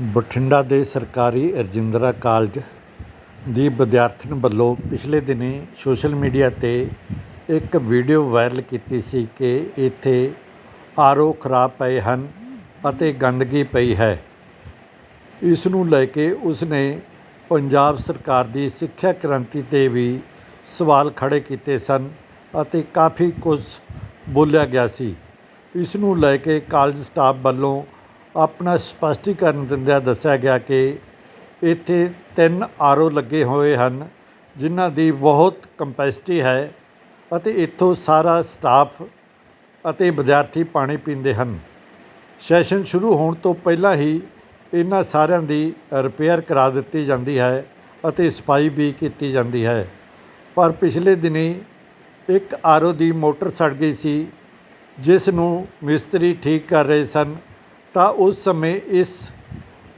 ਬਠਿੰਡਾ ਦੇ ਸਰਕਾਰੀ ਰਜਿੰਦਰਾ ਕਾਲਜ ਦੀ ਵਿਦਿਆਰਥਣ ਵੱਲੋਂ ਪਿਛਲੇ ਦਿਨੀਂ ਸੋਸ਼ਲ ਮੀਡੀਆ 'ਤੇ ਇੱਕ ਵੀਡੀਓ ਵਾਇਰਲ ਕੀਤੀ ਸੀ ਕਿ ਇੱਥੇ ਆਰ ਓ ਖਰਾਬ ਪਏ ਹਨ ਅਤੇ ਗੰਦਗੀ ਪਈ ਹੈ। ਇਸ ਨੂੰ ਲੈ ਕੇ ਉਸਨੇ ਪੰਜਾਬ ਸਰਕਾਰ ਦੀ ਸਿੱਖਿਆ ਕ੍ਰਾਂਤੀ 'ਤੇ ਵੀ ਸਵਾਲ ਖੜ੍ਹੇ ਕੀਤੇ ਸਨ ਅਤੇ ਕਾਫੀ ਕੁਝ ਬੋਲਿਆ ਗਿਆ ਸੀ। ਇਸ ਨੂੰ ਲੈ ਕੇ ਕਾਲਜ ਸਟਾਫ ਵੱਲੋਂ ਆਪਣਾ ਸਪਸ਼ਟੀਕਰਨ ਦਿੰਦਿਆਂ ਦੱਸਿਆ ਗਿਆ ਕਿ ਇੱਥੇ ਤਿੰਨ ਆਰ ਓ ਲੱਗੇ ਹੋਏ ਹਨ, ਜਿਨ੍ਹਾਂ ਦੀ ਬਹੁਤ ਕੰਪੈਸਿਟੀ ਹੈ ਅਤੇ ਇੱਥੋਂ ਸਾਰਾ ਸਟਾਫ ਅਤੇ ਵਿਦਿਆਰਥੀ ਪਾਣੀ ਪੀਂਦੇ ਹਨ। ਸੈਸ਼ਨ ਸ਼ੁਰੂ ਹੋਣ ਤੋਂ ਪਹਿਲਾਂ ਹੀ ਇਹਨਾਂ ਸਾਰਿਆਂ ਦੀ ਰਿਪੇਅਰ ਕਰਾ ਦਿੱਤੀ ਜਾਂਦੀ ਹੈ ਅਤੇ ਸਫ਼ਾਈ ਵੀ ਕੀਤੀ ਜਾਂਦੀ ਹੈ। ਪਰ ਪਿਛਲੇ ਦਿਨੀ ਇੱਕ ਆਰ ਓ ਦੀ ਮੋਟਰ ਸੜ ਗਈ ਸੀ, ਜਿਸ ਨੂੰ ਮਿਸਤਰੀ ਠੀਕ ਕਰ ਰਹੇ ਸਨ ਤਾਂ ਉਸ ਸਮੇਂ ਇਸ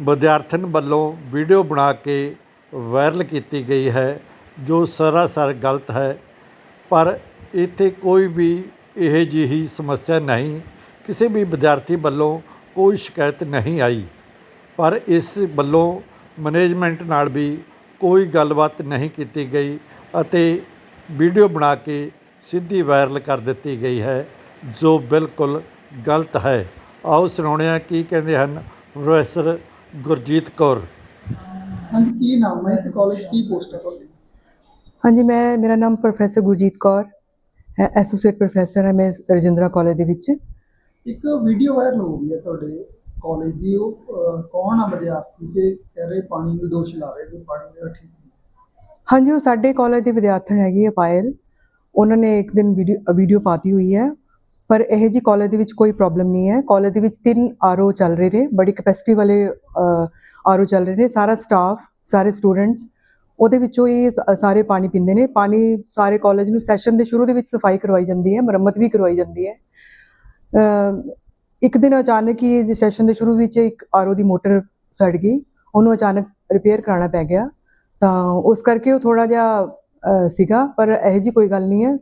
ਵਿਦਿਆਰਥਣ ਵੱਲੋਂ ਵੀਡੀਓ ਬਣਾ ਕੇ ਵਾਇਰਲ ਕੀਤੀ ਗਈ ਹੈ, ਜੋ ਸਰਾਸਰ ਗਲਤ ਹੈ। ਪਰ ਇੱਥੇ ਕੋਈ ਵੀ ਇਹ ਜਿਹੀ ਸਮੱਸਿਆ ਨਹੀਂ, ਕਿਸੇ ਵੀ ਵਿਦਿਆਰਥੀ ਵੱਲੋਂ ਕੋਈ ਸ਼ਿਕਾਇਤ ਨਹੀਂ ਆਈ। ਪਰ ਇਸ ਵੱਲੋਂ ਮੈਨੇਜਮੈਂਟ ਨਾਲ ਵੀ ਕੋਈ ਗੱਲਬਾਤ ਨਹੀਂ ਕੀਤੀ ਗਈ ਅਤੇ ਵੀਡੀਓ ਬਣਾ ਕੇ ਸਿੱਧੀ ਵਾਇਰਲ ਕਰ ਦਿੱਤੀ ਗਈ ਹੈ, ਜੋ ਬਿਲਕੁਲ ਗਲਤ ਹੈ। ਆਓ ਸੁਣਾਉਂਦੇ ਹਾਂ ਕੀ ਕਹਿੰਦੇ ਹਨ ਪ੍ਰੋਫੈਸਰ ਗੁਰਜੀਤ ਕੌਰ। ਹਾਂਜੀ ਕੀ ਨਾਮ ਹੈ? ਤੇ ਕਾਲਜ ਕੀ ਪੋਸਟ ਹੈ ਤੁਹਾਡੀ? ਹਾਂਜੀ ਮੈਂ ਮੇਰਾ ਨਾਮ ਪ੍ਰੋਫੈਸਰ ਗੁਰਜੀਤ ਕੌਰ ਹੈ ਐਸੋਸੀਏਟ ਪ੍ਰੋਫੈਸਰ ਹੈ ਮੈਂ ਰਜਿੰਦਰਾ ਕਾਲਜ ਦੇ ਵਿੱਚ। ਇੱਕ ਵੀਡੀਓ ਵਾਇਰਲ ਹੋ ਰਹੀ ਹੈ ਤੁਹਾਡੇ ਕਾਲਜ ਦੀ ਉਹ ਕੌਣ ਆ ਵਿਦਿਆਰਥੀ ਤੇ ਕਹਿ ਰਹੇ ਪਾਣੀ ਨੂੰ ਦੋਸ਼ ਲਾ ਰਹੇ ਕਿ ਪਾਣੀ ਮੇਰਾ ਠੀਕ ਨਹੀਂ ਹਾਂਜੀ ਉਹ ਸਾਡੇ ਕਾਲਜ ਦੇ ਵਿਦਿਆਰਥਣ ਹੈਗੀ ਹੈ ਪਾਇਲ। ਉਹਨਾਂ ਨੇ ਇੱਕ ਦਿਨ ਵੀਡੀਓ ਵੀਡੀਓ ਪਾਤੀ ਹੋਈ ਹੈ। ਪਰ ਇਹ ਜੀ ਕਾਲਜ ਦੇ ਵਿੱਚ ਕੋਈ ਪ੍ਰੋਬਲਮ ਨਹੀਂ ਹੈ। ਕਾਲਜ ਦੇ ਵਿੱਚ ਤਿੰਨ ਆਰਓ ਚੱਲ ਰਹੇ ਨੇ, ਬੜੀ ਕਪੈਸਿਟੀ ਵਾਲੇ ਆਰਓ ਚੱਲ ਰਹੇ ਨੇ। ਸਾਰਾ ਸਟਾਫ ਸਾਰੇ ਸਟੂਡੈਂਟਸ ਉਹਦੇ ਵਿੱਚੋਂ ਹੀ ਸਾਰੇ ਪਾਣੀ ਪੀਂਦੇ ਨੇ। ਪਾਣੀ ਸਾਰੇ ਕਾਲਜ ਨੂੰ ਸੈਸ਼ਨ ਦੇ ਸ਼ੁਰੂ ਦੇ ਵਿੱਚ ਸਫ਼ਾਈ ਕਰਵਾਈ ਜਾਂਦੀ ਹੈ, ਮੁਰੰਮਤ ਵੀ ਕਰਵਾਈ ਜਾਂਦੀ ਹੈ। ਇੱਕ ਦਿਨ ਅਚਾਨਕ ਹੀ ਸੈਸ਼ਨ ਦੇ ਸ਼ੁਰੂ ਵਿੱਚ ਇੱਕ ਆਰਓ ਦੀ ਮੋਟਰ ਸੜ ਗਈ, ਉਹਨੂੰ ਅਚਾਨਕ ਰਿਪੇਅਰ ਕਰਾਉਣਾ ਪੈ ਗਿਆ। ਤਾਂ ਉਸ ਕਰਕੇ ਉਹ ਥੋੜਾ ਜਿਹਾ ਸੀਗਾ, ਪਰ ਇਹੋ ਜੀ ਕੋਈ ਗੱਲ ਨਹੀਂ ਹੈ।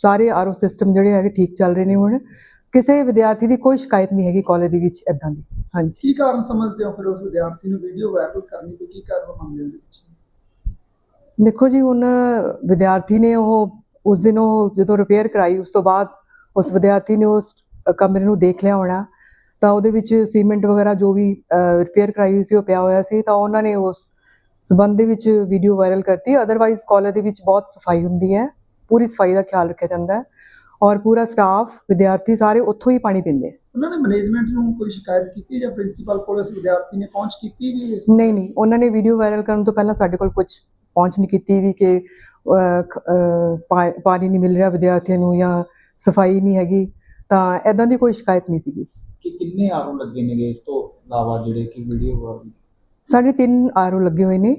ਸਾਰੇ ਆਰਓ ਸਿਸਟਮ ਜਿਹੜੇ ਹੈਗੇ ਠੀਕ ਚੱਲ ਰਹੇ ਨੇ ਹੁਣ। ਕਿਸੇ ਵਿਦਿਆਰਥੀ ਦੀ ਕੋਈ ਸ਼ਿਕਾਇਤ ਨਹੀਂ ਹੈਗੀ ਕਾਲਜ ਦੇ ਵਿੱਚ ਇਦਾਂ ਦੀ। ਹਾਂਜੀ। ਕੀ ਕਾਰਨ ਸਮਝਦੇ ਹੋ ਫਿਰ ਉਸ ਵਿਦਿਆਰਥੀ ਨੂੰ ਵੀਡੀਓ ਵਾਇਰਲ ਕਰਨੀ ਪਈ ਕੀ ਕਾਰਨ ਮੰਨਦੇ ਹੋ ਵਿੱਚ? ਦੇਖੋ ਜੀ ਹੁਣ ਵਿਦਿਆਰਥੀ ਨੇ ਉਹ ਉਸ ਦਿਨ ਉਹ ਜਦੋਂ ਰਿਪੇਅਰ ਕਰਾਈ ਉਸ ਤੋਂ ਬਾਅਦ ਉਸ ਵਿਦਿਆਰਥੀ ਨੇ ਉਸ ਕਮਰੇ ਨੂੰ ਦੇਖ ਲਿਆ ਹੋਣਾ। ਤਾਂ ਉਹਦੇ ਵਿੱਚ ਸੀਮੈਂਟ ਵਗੈਰਾ ਜੋ ਵੀ ਰਿਪੇਅਰ ਕਰਾਈ ਹੋਈ ਸੀ ਉਹ ਪਿਆ ਹੋਇਆ ਸੀ। ਤਾਂ ਉਹਨਾਂ ਨੇ ਉਸ ਸਬੰਧ ਦੇ ਵਿੱਚ ਵੀਡੀਓ ਵਾਇਰਲ ਕਰਤੀ। ਅਦਰਵਾਈਜ਼ ਕਾਲਜ ਦੇ ਵਿੱਚ ਬਹੁਤ ਸਫ਼ਾਈ ਹੁੰਦੀ ਹੈ। ਪੂਰੀ ਸਫ਼ਾਈ ਦਾ ਖਿਆਲ ਰੱਖਿਆ ਜਾਂਦਾ ਹੈ ਔਰ ਪੂਰਾ ਸਟਾਫ ਵਿਦਿਆਰਥੀ ਸਾਰੇ ਉੱਥੋਂ ਹੀ ਪਾਣੀ ਪੀਂਦੇ। ਉਹਨਾਂ ਨੇ ਮੈਨੇਜਮੈਂਟ ਨੂੰ ਕੋਈ ਸ਼ਿਕਾਇਤ ਕੀਤੀ ਜਾਂ ਪ੍ਰਿੰਸੀਪਲ ਕੋਲ ਉਸ ਵਿਦਿਆਰਥੀ ਨੇ ਪਹੁੰਚ ਕੀਤੀ ਵੀ ਇਸ ਨਹੀਂ ਨਹੀਂ ਉਹਨਾਂ ਨੇ ਵੀਡੀਓ ਵਾਇਰਲ ਕਰਨ ਤੋਂ ਪਹਿਲਾਂ ਸਾਡੇ ਕੋਲ ਕੁਝ ਪਹੁੰਚ ਨਹੀਂ ਕੀਤੀ ਵੀ ਕਿ ਪਾਣੀ ਨਹੀਂ ਮਿਲ ਰਿਹਾ ਵਿਦਿਆਰਥੀਆਂ ਨੂੰ ਜਾਂ ਸਫ਼ਾਈ ਨਹੀਂ ਹੈਗੀ ਤਾਂ ਐਦਾਂ ਦੀ ਕੋਈ ਸ਼ਿਕਾਇਤ ਨਹੀਂ ਸੀਗੀ। ਕਿ ਕਿੰਨੇ ਆਰਓ ਲੱਗੇ ਨੇਗੇ ਇਸ ਤੋਂ ਇਲਾਵਾ ਜਿਹੜੇ ਕਿ ਵੀਡੀਓ ਵਾਲੀ ਸਾਡੇ ਤਿੰਨ ਆਰਓ ਲੱਗੇ ਹੋਏ ਨੇ।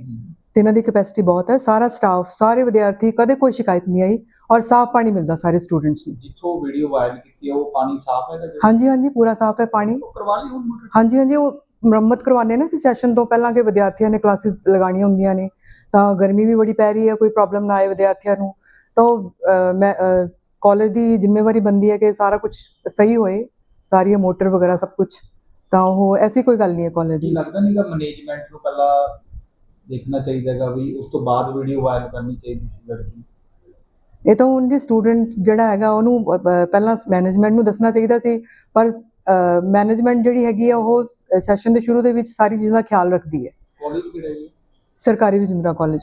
ਤਿੰਨਾਂ ਦੀ ਕੈਪੈਸਿਟੀ ਬਹੁਤ ਹੈ। ਸਾਰਾ ਸਟਾਫ ਸਾਰੇ ਵਿਦਿਆਰਥੀ ਕਦੇ ਕੋਈ ਸ਼ਿਕਾਇਤ ਨਹੀਂ ਆਈ ਔਰ ਸਾਫ਼ ਪਾਣੀ ਮਿਲਦਾ ਸਾਰੇ ਸਟੂਡੈਂਟਸ ਨੂੰ। ਜਿੱਥੋਂ ਵੀਡੀਓ ਵਾਇਰਲ ਕੀਤੀ ਹੈ ਉਹ ਪਾਣੀ ਸਾਫ਼ ਹੈਗਾ ਜਿਹੜਾ ਹਾਂਜੀ ਹਾਂਜੀ ਪੂਰਾ ਸਾਫ਼ ਹੈ ਪਾਣੀ। ਉਹ ਕਰਵਾ ਲਈ ਹੁਣ ਮੋਟਰ ਹਾਂਜੀ ਹਾਂਜੀ ਉਹ ਮੁਰੰਮਤ ਕਰਵਾਉਂਦੇ ਨੇ ਸੀ ਸੈਸ਼ਨ ਤੋਂ ਪਹਿਲਾਂ ਕਿ ਵਿਦਿਆਰਥੀਆਂ ਨੇ ਕਲਾਸਿਸ ਲਗਾਉਣੀਆਂ ਹੁੰਦੀਆਂ ਨੇ। ਤਾਂ ਗਰਮੀ ਵੀ ਬੜੀ ਪੈ ਰਹੀ ਹੈ ਕੋਈ ਪ੍ਰੋਬਲਮ ਨਾ ਆਏ ਵਿਦਿਆਰਥੀਆਂ ਨੂੰ। ਤਾਂ ਮੈਂ ਕਾਲਜ ਦੀ ਜ਼ਿੰਮੇਵਾਰੀ ਬੰਦੀ ਹੈ ਕਿ ਸਾਰਾ ਕੁਝ ਸਹੀ ਹੋਏ ਸਾਰੀ ਮੋਟਰ ਵਗੈਰਾ ਸਭ ਕੁਝ ਤਾਂ ਉਹ ਐਸੀ ਕੋਈ ਗੱਲ ਨਹੀਂ ਹੈ ਕਾਲਜ ਕੀ ਦੀ ਲੱਗਦਾ ਨਹੀਂਗਾ ਮੈਨੇਜਮੈਂਟ ਨੂੰ ਪਹਿਲਾਂ ਦੇਖਣਾ ਚਾਹੀਦਾ ਹੈਗਾ ਵੀ ਉਸ ਤੋਂ ਬਾਅਦ ਵੀਡੀਓ ਵਾਇਰਲ ਕਰਨੀ ਚਾਹੀਦੀ ਸੀ ਲੜਕੀ। ਇਹ ਤਾਂ ਹੁਣ ਜੀ ਸਟੂਡੈਂਟ ਜਿਹੜਾ ਹੈਗਾ ਉਹਨੂੰ ਅਹ, ਪਹਿਲਾਂ ਮੈਨੇਜਮੈਂਟ ਨੂੰ ਦੱਸਣਾ ਚਾਹੀਦਾ ਸੀ ਪਰ ਮੈਨੇਜਮੈਂਟ ਜਿਹੜੀ ਹੈਗੀ ਆ ਉਹ ਸੈਸ਼ਨ ਦੇ ਸ਼ੁਰੂ ਦੇ ਵਿੱਚ ਸਾਰੀ ਚੀਜ਼ਾਂ ਦਾ ਖਿਆਲ ਰੱਖਦੀ ਹੈ। ਕਾਲਜ ਕਿਹੜਾ ਜੀ? ਸਰਕਾਰੀ ਰਜਿੰਦਰਾ ਕਾਲਜ